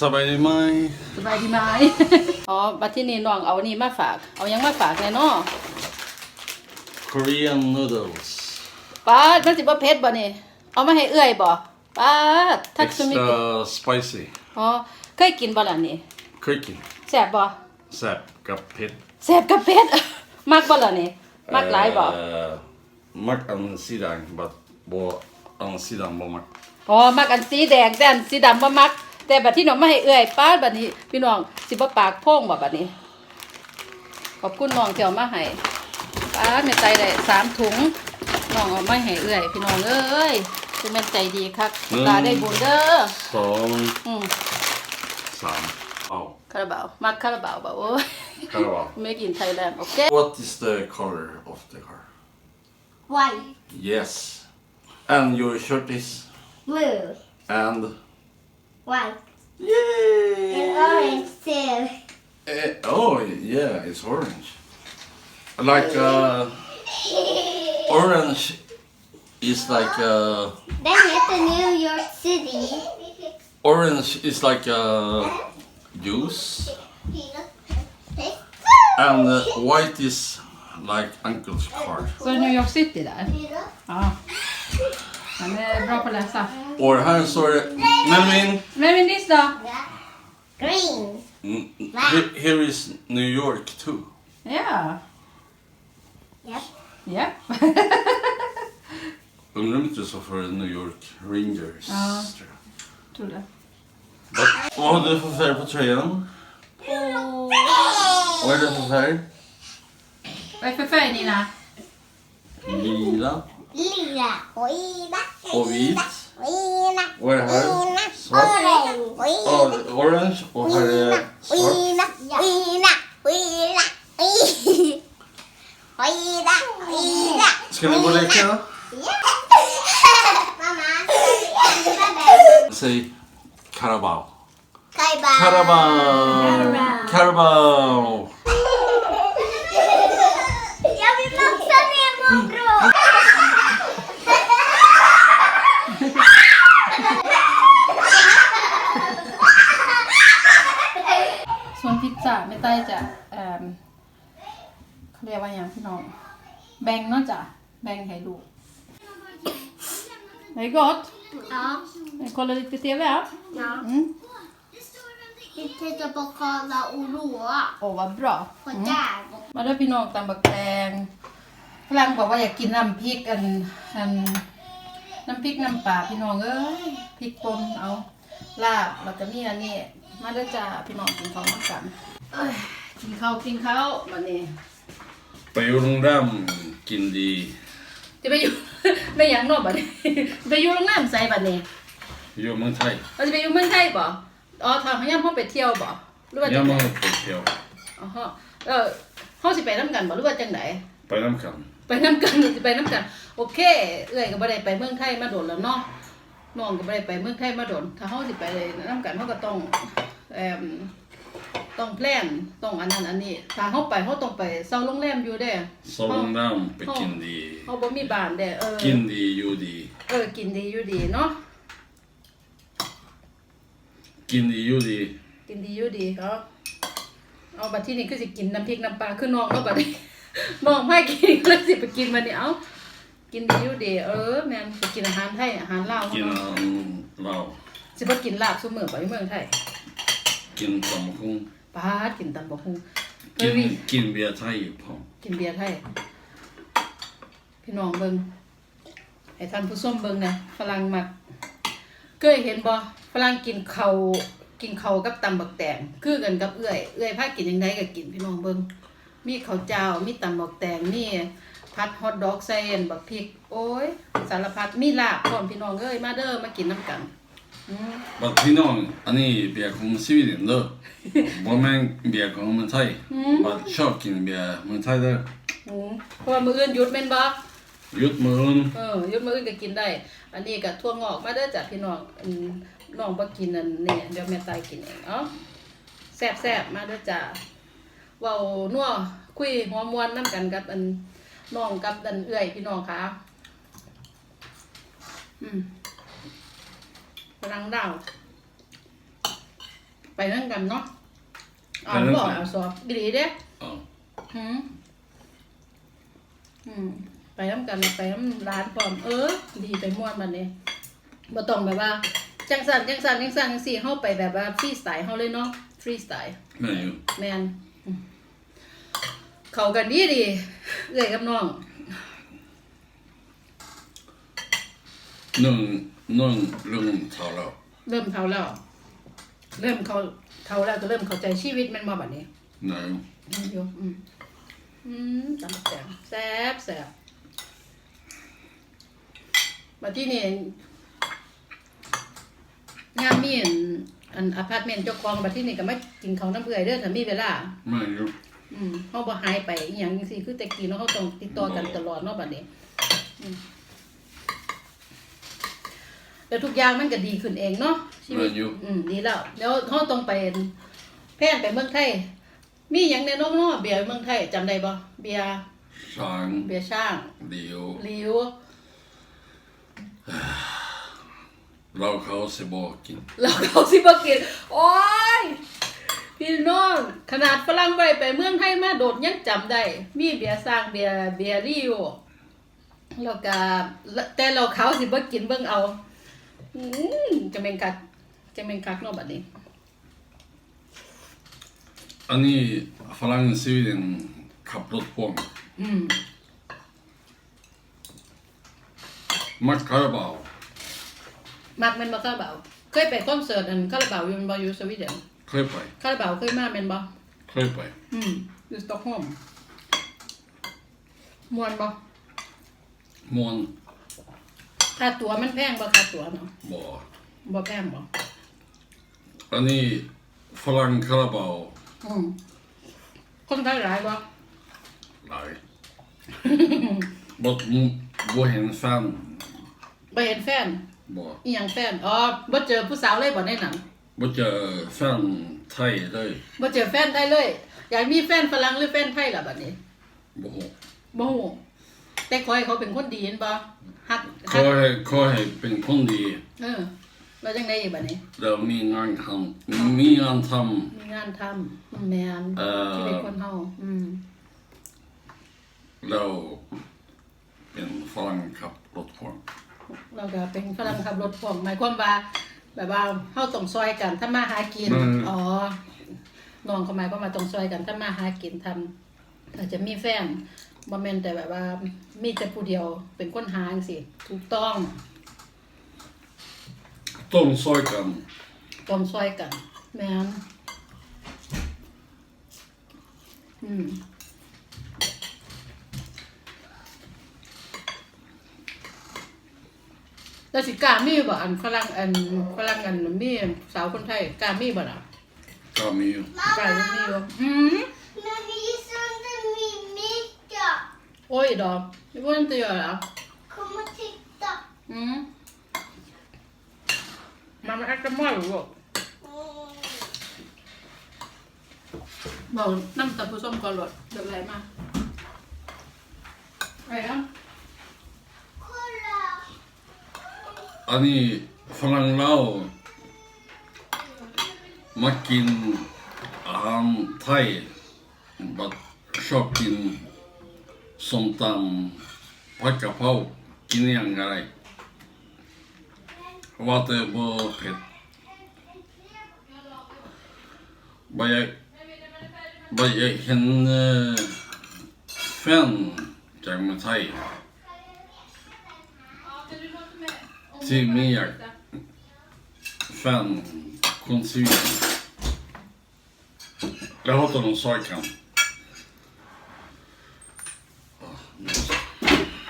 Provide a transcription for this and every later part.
สบายดีไหมสบายดีไหม อ๋อบัดที่นี่น้องเอานี่มาฝาก เอาหยังมาฝากแน่เนาะ Korean noodles ป้าดมันสิบ่เผ็ดบ่นี่ เอามาให้เอื้อยบ่ป้าดทักซุมิ extra spicy อ๋อเคยกินบ่ล่ะนี่เคยกินแซ่บบ่แซ่บกับเผ็ดแซ่บกับเผ็ด มักบ่ล่ะนี่ มักหลายบ่ เอ่อมักอันสีแดง but บ่อันสีดำบ่มักอ๋อ มักอันสีแดงแต่อันสีดำบ่มัก แต่บัดที่น้องมาให้เอื้อยป้าดบัดนี้ พี่น้องสิบ่ปากโพ่งบ่บัดนี้ ขอบคุณน้องที่เอามาให้ป้าดแม่ใจได้สามถุงน้องเอามาให้เอื้อย พี่น้องเอ้ยคือแม่นใจดีคักตาได้บุญเด้อสองอืมสามเอา คาราบาวมักคาราบาวบ่โอ้ยคาราบาวไม่กินไทยแลนด์โอเค What is the color of the car White, Yes and your shirt is blue, and white, Yay and orange too. Eh, oh yeah it's orange like uh, orange is like uh, Then hit the New York City. Orange is like uh, juice, and uh, white is like uncle's car. Så New York City där? Ja. Han är bra på att läsa. Or här står det, Melvin, Men min diss då? Green. mm, he- here is New York too. Ja. Yep. Ja. Undrar om inte så för New York Rangers. Ja. tror jag. Tror det. Vad- Vad har du för färg på tröjan? Vad är det för färg? Vad är för färg Nina? Lila Orange. Hvit. Og er her svart. Orange. Og her er svart. Skal vi gå og leke, da? Say Carabao. Carabao. Carabao. Carabao. ใต้จะเอ่อเขาเรียกว่าอย่างพี่น้อง แบ่งเนาะจ้ะแบ่งให้ลูก Det är gott. Ja. Jag kollar lite TV här. Ja. Mm. Vi tittar på Karla och Roa. Åh, vad bra. På Mm. där. มาด้วยพี่น้องตำบักแตงพลังบอกว่าอยากกินน้ำพริกอันอันน้ำพริกน้ำปลาพี่น้องเอ้ยพริกป่นเอาลาบแล้วก็มีอันนี้มาด้วยจ้าพี่น้องกินข้าวมากัน เอ้ยกินข้าวกินข้าวมานี่ไปอยู่โรงแรมกินดีจะไปอยู่ไม่ยังเนอกบัดนี้ไปอยู่โรงแรมใส่บัดนี้อยู่เมืองไทยเราจะไปอยู่เมืองไทยบ่อ๋อทางพยามเขาไปเที่ยวบ่หรือว่ายัจะงไปมาไปเที่ยวอ๋อฮะเออเขาสิไปน้ำกันบ่หรือว่าจังไดไปน้ำกันไปน้ำกันหรือสิไปน้ำกัน โอเค เอ้อยก็บ่ได้ไปเมืองไทยมาโดนแล้วเนาะน้องก็บ่ได้ไปเมืองไทยมาโดน ถ้าเฮาสิไปน้ำกันเฮาก็ต้องเอ่ม ต้องแพลนต้องอันนั้นอันนี้ ถ้าเฮาไปเฮาต้องไปเช่าโรงแรมอยู่เด้สองโรงแรมไปกินดีเฮาบ่มีบ้านเด้เออกินดีอยู่ดี เออ กินดีอยู่ดีเนาะกินดีอยู่ดี กินดีอยู่ดีครับเอาบัดที่นี่คือสิกินน้ำพริกน้ำปลาคือน้องเนาะบัดนี้น้องไม่กินเลยสิไปกินบัดนี้เอ้ากินดีอยู่ดีเออแม่นไปกินอาหารไทยอาหารลาวกินเนาะอันเราสิบ่กินลาบซุมื้อบ่อยู่เมืองไทย กินตำคุ้งปาดกินตำบักหุ่งเอกิอนวิกินเบียร์ไทยพร้อมกินเบียร์ไทยพี่น้องเบิ่งให้ท่านผู้ชมเบิ่งนะฝรั่งมักเคยเห็นบ่ฝรั่งกินข้าวกินข้าวกับตำบักแตงคือกันกับเอื้อยเอื้อยพากินจังไดก็กินพี่น้องเบิ่งมีข้าวเจ้ามีตำบักแตงมีผัดฮอทดอกใส่อันบักพริก โอ้ย สารพัดมีลาบพร้อมพี่น้องเอ้ยมาเด้อมากินน้ำกัน อืมบัดพี่น้องอันนี้เบียร์ของสวีเดนเด้อบ่แม่นเบียร์ของเมืองไทยบัดชอบกินเบียร์เมืองไทยเด้ออืมเพราะว่ามื้ออื่นหยุดแม่นบ่หยุดมื้ออื่นเออยุดมื้ออื่นก็กินได้ อันนี้ก็ทั่วงอกมาเด้อจ้ะพี่น้องอืมน้องบ่กินอันนี้เดี๋ยวแม่ตายกินเองเอ้าแซ่บๆมาเด้อจ้ะเว้านัวคุยหัวมวนนํกันกับอันน้องกับอันเอื้อยพี่น้องค่ะอืม พลังดาวไปนั่งกันเนาะเอาไปนั่งกันบอกเอาสอบดีเด้ Ja. หืมอืมไปน้ำกันไปน้ำร้านพร้อมเออ ดีไปม่วนมันเนี่ยบ่ต้องแบบว่าจังสันจังสันจังสันจังสี่เฮาไปแบบว่าฟรีสไตล์เฮาเลยเนาะฟรีสไตล์ Men ju. แมนอืมเข้ากันดีดีเอ้ยกับน้อง Någon, någon lugn talar. เท่าแล้วเริ่มเท่าแล้ว เริ่มเขาเท่าแล้วก็เริ่มเข้าใจชีวิตมันมาแบบนี้ Nej. อืมยู่อืมอืมตำแตงแซ่บแซ่บมาที่นี่งามมีอันอันอพาร์ตเมนต์เจ้าของมาที่นี่ก็มากินข้าวน้ำเอื่อยเด้อถ้ามีเวลา Men ju. อืมเฮาบ่หายไปอหย่างจังซี่คือแต่กี้เนาะเฮาต้องติดต่อกันตลอดเนาะบัดนี้ อืม แล้วทุกอย่างมันก็ดีขึ้นเองเนาะชีวิตแม่นอยู่ อืมดีแล้วแล้วเฮาต้องไปแพร่นไปเมืองไทย มีหยังแน่เนาะเนาะเบียร์เมืองไทยจำได้บ่เบียร์ Chang. เบียร์ช่าง Leo. ลิว Lagerhaus i baken. แล้วเขาสิบ่กินโอ้ยพี่น้องขนาดฝรั่งไปไปเมืองไทยมาโดดยังจำได้มีเบียร์สร้างเบียร์เบียร์ริวแล้วก็แต่เราเขาสิบ่กินเบิ่งเอาอืม จะเป็นกักจะเป็นกักเนาะบัดนี้ Ani falangen Sweden kapplott på mig. อืม Max Carabao. มักแม่นบ่คาราบาวเคยไปคอนเสิร์ตอันคาราบาวอยู่แม่นบ่อยู่สวีเดน Kröpaj. คาราบาวเคยมาแม่นบ่ Kröpaj. อืมอยู่สต็อกโฮล์มม่วนบ่ Mån. ค่าตั๋วมันแพงบ่ค่าตั๋วเนาะ Bra. บ่แพงบ่ Ani falang Carabao. อืมคนไทยหลายบ่ Nej. Bort gå hen fan. บ่เห็นแฟน Bra. อีหยังแฟนอ๋อบ่เจอผู้สาวเลยบ่ในหนัง Bort jag fan thai där. บ่เจอแฟนไทยเลย อยากมีแฟนฝรั่งหรือแฟนไทยล่ะบัดนี้ Bra. บ่ฮู้แต่ขอให้เขาเป็นคนดีเห็นบ่ ฮักฮัก Kvar kvar här เป็นคนดี เออแล้วจังได๋อีกบัดนี้แล้วมีงานทำมีงานทมีงานทำแม่นเอ่อชีวิตคนเฮาอืมำแล้วเป็นฝรั่งขับรถพ่วงเราก็เป็นฝรั่งขับรถพ่วงหมายความว่าแบบว่าเฮาต้องซอยกันถ้ามาหากิน อ๋อน้องเขาหมายความว่าต้องซอยกันถ้ามาหากินทำถ้าจะมีแฟน บ่แม่นแต่แบบว่า มีแต่ผู้เดียวเป็นคนหาจังซี่ถูกต้องต้องซอยกันต้องซอยกัน แม่นอืมแล้วสิกล้ามีบ่อันฝรั่งอันฝรั่งอันมีสาวคนไทยกล้ามีบ่ล่ะก็มีอยู่กล้ามีอยู่อืม Men visa inte min micka. Oj då, det får du inte göra. Kom och titta. Mm. Mamma äter morgon. Mm. บอกน้ำตาผู้ส้มก่อนหลดเดี๋ยวอะไรมาอะไรนะ Kolla. อันนี้ฝรั่งเรามากินอาหารไทยบัดชอบกิน ส้มตำผัดกะเพรากินอย่างไรว่าแต่บ่เผ็ดบ่อยากบ่อยากเห็นแฟนจากเมืองไทยที่มีอยาก fan från Sweden. Jag hatar någon saken.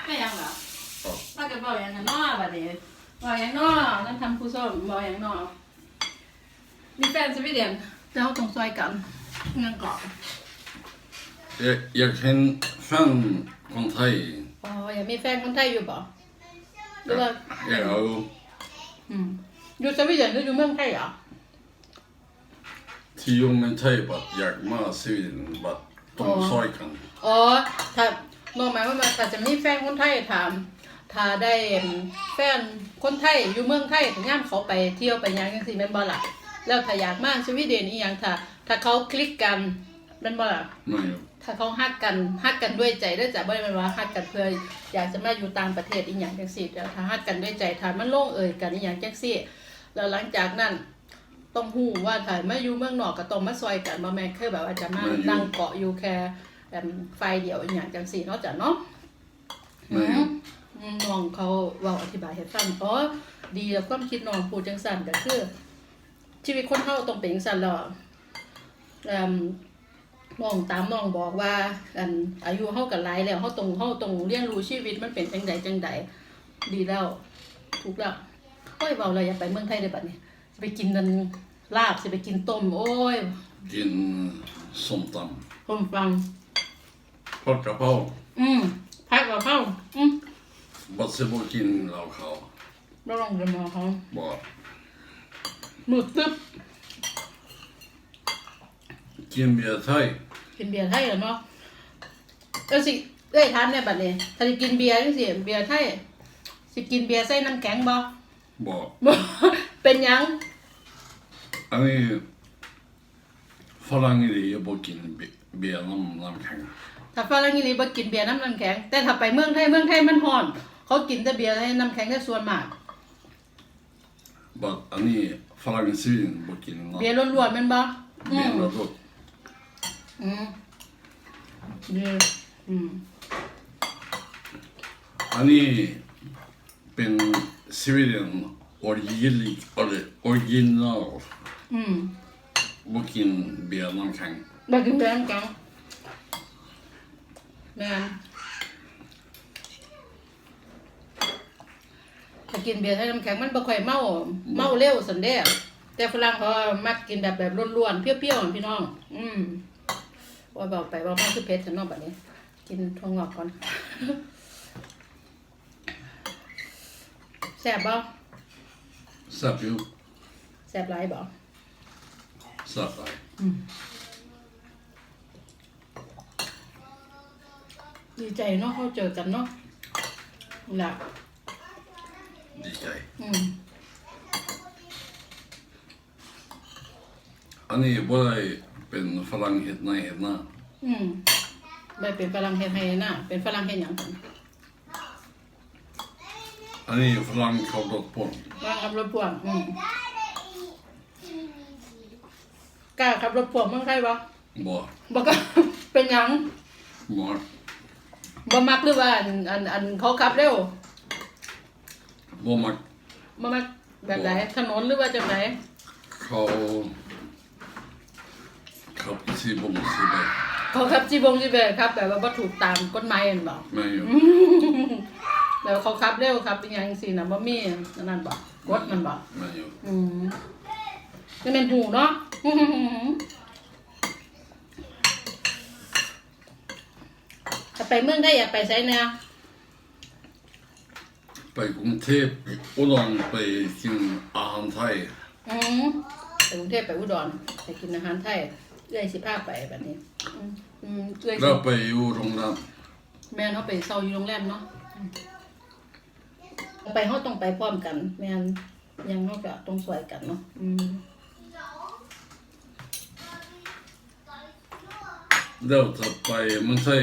ไม่ยังเหรอ Ja. ป้าจะบอกอย่างนั้นนอบัดนี้ บอกอย่างนอนั่นทำผู้ส้มบอกอย่างนอมีแฟนสวีเดนเจ้าต้องซอยกันเงินก่อน Jag, jag kan fan från Thai. อ๋ออยากมีแฟนคนไทยอยู่ป่ะหรือว่า Ja, jo. อืมอยู่สวีเดนหรืออยู่เมืองไทยอะ Tio med Thai, but jag med Sweden, but de Ja. saken. อ๋อ ถ้าน้องหมายว่าถ้าจะมีแฟนคนไทยถาม ถ้าได้แฟนคนไทยอยู่เมืองไทยย่ามเขาไปเที่ยวไปหยังจังซี่แม่นบ่ล่ะแล้วถ้าอยากมากสวีเดนอีหยังถ้าถ้าเขาคลิกกันแมันบ่ล่ะ ไม่อยู่ถ้าเขาฮักกันฮักกันด้วยใจได้อจ้ะบ่ได้แม่นว่าฮักกันเพื่ออยากจะมาอยู่ต่างประเทศอีหยังจังซี่แต่ถ้าฮักกันด้วยใจถ้ามันลงเอยกันอีหยังจังซี่ แล้วหลังจากนั้นต้องฮู้ว่าถ้ามาอยู่เมืองนอกก็ต้องมาซอยกันบ่แม่นคือแบบว่าจะมานั่งเกาะอยู่แค่แบบไฟเดียวอีหยังจังซี่เนาะจ้ะเนาะ ไม่อยู่อืม น้องเขาเว้าอธิบายให้ฟังอ๋อดีแล้วความคิดน้องพูดจังซั่นก็คือ ชีวิตคนเฮาต้องเป็นจังซั่นแล้วอะเอิ่มน้องตามน้องบอกว่า อันอายุเฮาก็หลายแล้วเฮาต้องเฮาต้องเรียนรู้ชีวิตมันเป็นจังใดจังใดดีแล้วถูกแล้วโอ้ยเว้าแล้วอย่าไปเมืองไทยเด้อบัดนี้สิไปกินนันลาบสิไปกินต้ม โอ้ย กินส้มตผมฟังำผัดกะเพราอืมพักกับข้าวอืม บัดสิบ่กินเหล้าขาวเราลองกันมาเขาบ่มืดตึ๊บกินเบียร์ไทยกินเบียร์ไทยเหรอเนาะเออสิเอ้ยทานเนี่ยบัดนี้ถ้าสิกินเบียร์จังซี่เบียร์ไทยสิกินเบียร์ใส่น้ำแข็งบ่บ่บ่เป็นหยังอันนี้ฝรั่งนี่บ่กินเบียร์น้ำน้ำแข็งถ้าฝรั่งอีหลีบ่กินเบียร์น้ำน้ำแข็ง แต่ถ้าไปเมืองไทยเมืองไทยมันร้อน เขากินแต่เบียร์ให้น้ำแข็งได้ส่วนมาก บัดอันนี้ฝรั่งซีนบ่กินน้ำเบียร์ล้วนๆแม่นบ่อืเบียมร์ระดับอืมดีอืมอันนี้เป็นสวีเดนออริจินออริจินอลอืมบ่กินเบียร์น้ำแข็ง บ่กินเบียร์น้ำแข็งแม่น ถ้ากินเบียร์ให้น้ำแข็งมันบ่ค่อยเมาเมาเร็วสันเด้แต่ฝรั่งเขามักกินแบบแบบล้วนๆเปรี้ยวๆพี่น้อง อืมว่าเบาไปเบามาคือเผ็ดฉันเนาะบัดนี้ กินถั่วงอกก่อนแซ่บบ่แซ่บอยู่แซ่บหลายบ่แซ่บหลายดีใจเนาะเขาเจอกันเนาะล่ะ ดีใจอืมอันนี้บ่ได้เป็นฝรั่งเฮ็ดในเฮ็ดหน้าอืมไม่เป็นฝรั่งเฮ็ดให้นะเป็นฝรั่งเฮ็ดหยังกันอันนี้ฝรั่งเขารถพ่นฝรั่งขับรถพ่วงอืมกล้าขับรถพ่วงเมืองไทยบ่บ่บ่กล้าเป็นหยังบ่บ่มักหรือว่าอันอันอันเขาขับเร็ว บ่มักบ่มักแบบไหนถนนหรือว่าจังไดเขาขับสิบ่สิได้เขาขับจีบงจีเบครับแบบว่าบ่ถูกตามกฎหมายอันบ่แม่อยู่แล้วเขาขับเร็วครับเป็นหยังสินะบ่มีอันนั่นบ่กฎมันบ่แม่อยู่อืมนี่เป็นหูเนาะถ้าไปเมืองได้อยากไปไสแนว ไปกรุงเทพอุดรไปกินอาหารไทยอืมไปกรุงเทพไปอุดรไปกินอาหารไทยเอื้อยสิพาไปแบบนี้ อืมอืมเอื้อยสิแล้วไปอยู่โรงแรมแม่นเขาไปเซาอยู่โรงแรมเนาะอืมไปเขาต้องไปพร้อมกัน แม่นยังเขาก็ต้องสวยกันเนาะอืมแล้วถ้าไปเมันใช่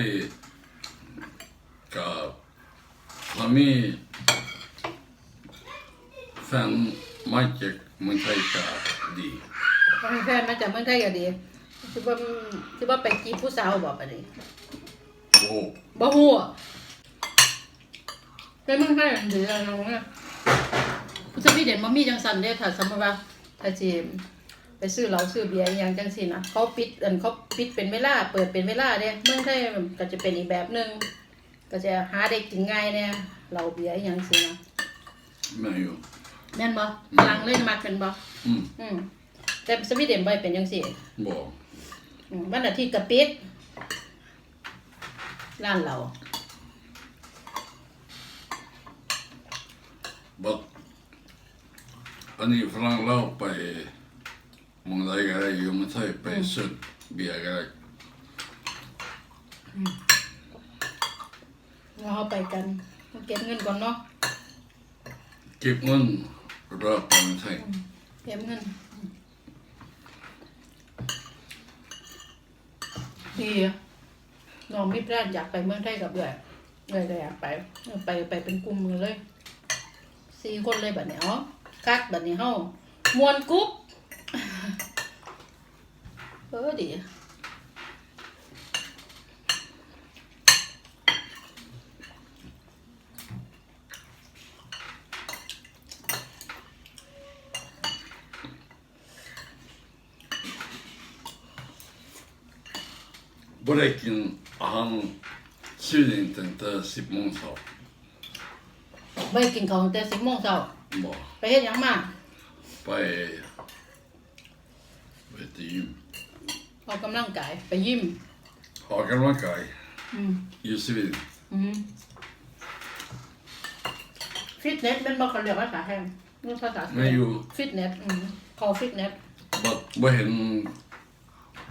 กับสามี แฟนมาจากเมืองไทยก็ดีถ้ามีแฟนมาจากเมืองไทยก็ดีสิว่าสิว่าไปจีบผู้สาวบอกไปเลยโอ้บ่ฮู้ไปเมืองไทยอันเดียวน้องเนี่ยสวีเดนบ่มีจังซั่นเด้ถ้าสมมุติว่าถ้าสิไปซื้อเหล้าซื้อเบียร์อหยังจังซี่นะเขาปิดอันเขาปิดเป็นเวลาเปิดเป็นเวลาเด้เมืองไทยมันก็จะเป็นอีกแบบหนึงก็จะหาได้กินง่ายแน่เหล้าเบียร์อหยังซี่นะแม่อยู่ แม่นบ่พลังเล่นมากเป็นบ่อืมอืมแต่สวีเดนบ่ได้เป็นจังซี่บอกอืมวันอาทิตย์ก็ปิดร้านเราบัดอันนี้ฝรั่งเล่าไปเมืองใดก็ได้อยู่เมืองไทยไปซื้อเบียร์ก็ได้เราเอาไปกันเราเก็บเงินก่อนเนาะเก็บเงิน Rör på någonting. Ämnen. Thì Nó biết ra giặc phải mới thấy gặp rồi Rồi rồi giặc phải Phải phải bên cung rồi đấy สี่คนเลยแบบนี้อ๋อคักแบบนี้เฮ้ามวนกรุ๊บเออดี บ่ได้กินอาหารสวีเดนตั้งแต่สิบโมงเช้าไม่กินข้าวตั้งแต่สิบโมงเช้าบ่ไปเฮ็ดหยังมาไปไปที่ยิมออกกำลังกายไปยิมออกกำลังกายอืมอยู่สวีเดนอืมฟิตเนสเป็นบอกเขาเรียกว่าภาษาไทยนี่ภาษาไม่อยู่ ฟิตเนสอืมเขาฟิตเนสบ่บ่เห็น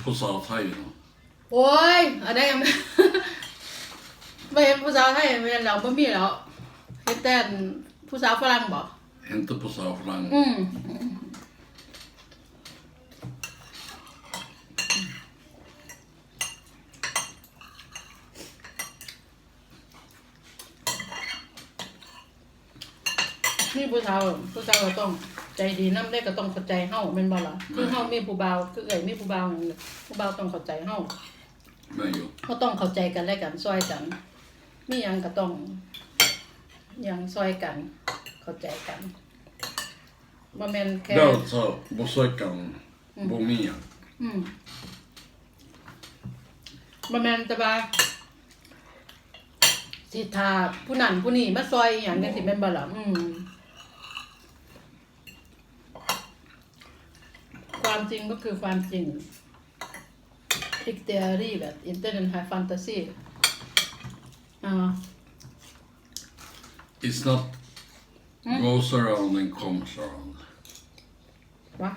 ผู้สาวไทยเนาะโอ้ยอะไรกันไม่เห็นผู้สาวไทยไม่เห็นเราไม่มีแล้วเห็นแต่ผู้สาวฝรั่งบอกเห็นแต่ผู้สาวฝรั่งอืมนี่ผู้สาวผู้สาวก็ต้องใจดีน้ำได้ก็ต้องเข้าใจเฮาแม่นบ่ล่ะคือเฮามีผู้บ่าวคือเอ้ยมีผู้บ่าวนั่นแหละผู้บ่าวต้องเข้าใจเฮา ไม่อยู่เฮาต้องเข้าใจกันและกันซอยกันมีหยังก็ต้องหยังซอยกัน เข้าใจกันบ่แม่นแค่เดี๋ยวจะบ่สวยกันบ่มีหยังอืมบ่แม่นแต่ว่าสิทาผู้นั้นผู้นี้มาซอยอหย่างจังสิแม่นบ่ล่ะอืมความจริงก็คือความจริง อีกเทอรี่แบบอินเตอร์เน็ตไฮแฟนตาซีอ่า It's not goes around and comes around วะ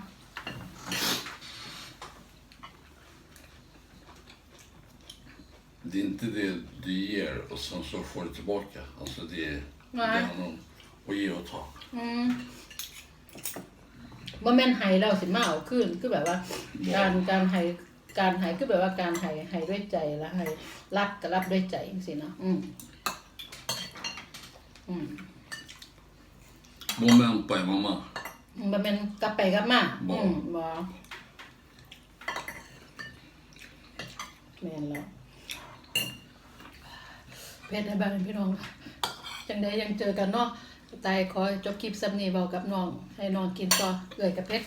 Det är inte det du ger och sen så får du tillbaka. Alltså det är det Nej. handlar om att ge och ta. อืมบ่แม่นไห้แล้วสิมาเอาคืนคือแบบว่า การการไห้ การไห้คือแบบว่าการไห้ไห้ด้วยใจแล้วไห้รับก็รับด้วยใจจังซี่เนาะอืมอืม Momenta är mamma. บ่แม่นกลับไปกลับมาบ่อืมบ่แม่นแล้วเพชรในบ้านพี่น้องจังไดยังเจอกันเนาะตายขอจบคลิปซ้ำนี้เว้ากับน้อง ให้น้องกินต่อเอื้อยกับเพชร